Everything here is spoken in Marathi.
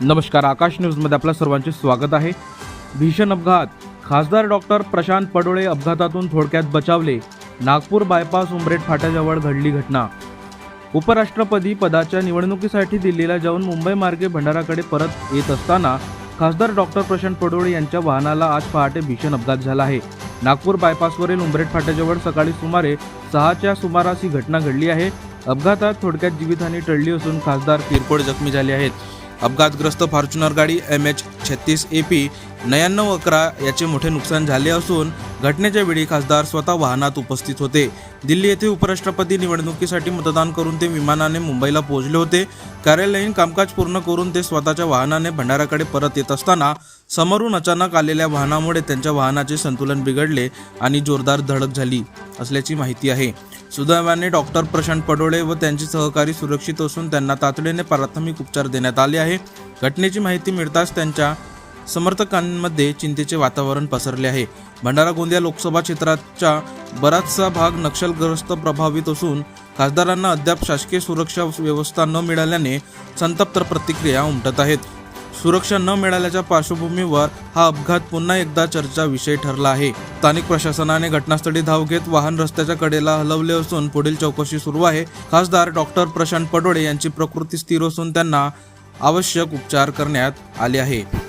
नमस्कार आकाश न्यूजमध्ये आपलं सर्वांचे स्वागत आहे. भीषण अपघात. खासदार डॉक्टर प्रशांत पडोळे अपघातातून थोडक्यात बचावले. नागपूर बायपास उमरेट फाट्याजवळ घडली घटना. उपराष्ट्रपती पदाच्या निवडणुकीसाठी दिल्लीला जाऊन मुंबई मार्गे भंडाराकडे परत येत असताना खासदार डॉक्टर प्रशांत पडोळे यांच्या वाहनाला आज पहाटे भीषण अपघात झाला आहे. नागपूर बायपासवरील उमरेट फाट्याजवळ सकाळी सुमारे सहाच्या सुमारास ही घटना घडली आहे. अपघातात थोडक्यात जीवितहानी टळली असून खासदार किरकोळ जखमी झाले आहेत. अपघातग्रस्त फॉर्च्युनर गाडी एम एच छत्तीस ए पी नव्याण्णव अकरा याचे मोठे नुकसान झाले असून घटनेच्या वेळी खासदार स्वतः वाहनात उपस्थित होते. दिल्ली येथे उपराष्ट्रपती निवडणुकीसाठी मतदान करून ते विमानाने मुंबईला पोहोचले होते. कार्यालयीन कामकाज पूर्ण करून ते स्वतःच्या वाहनाने भंडाराकडे परत येत असताना समोरून अचानक आलेल्या वाहनामुळे त्यांच्या वाहनाचे संतुलन बिघडले आणि जोरदार धडक झाली असल्याची माहिती आहे. सुदैवाने डॉक्टर प्रशांत पडोळे व त्यांचे सहकारी सुरक्षित असून त्यांना तातडीने प्राथमिक उपचार देण्यात आले आहे. घटनेची माहिती मिळताच त्यांच्या समर्थकांमध्ये चिंतेचे वातावरण पसरले आहे. भंडारा गोंदिया लोकसभा क्षेत्राचा बराचसा भाग नक्षलग्रस्त प्रभावित असून खासदारांना अद्याप शासकीय सुरक्षा व्यवस्था न मिळाल्याने संतप्त प्रतिक्रिया उमटत आहेत. सुरक्षा न मिळाल्याच्या पार्श्वभूमीवर हा अपघात पुन्हा एकदा चर्चा विषय ठरला आहे. स्थानिक प्रशासनाने घटनास्थळी धाव घेत वाहन रस्त्याच्या कडेला हलवले असून पुढील चौकशी सुरू आहे. खासदार डॉक्टर प्रशांत पडोळे यांची प्रकृती स्थिर असून त्यांना आवश्यक उपचार करण्यात आले आहे.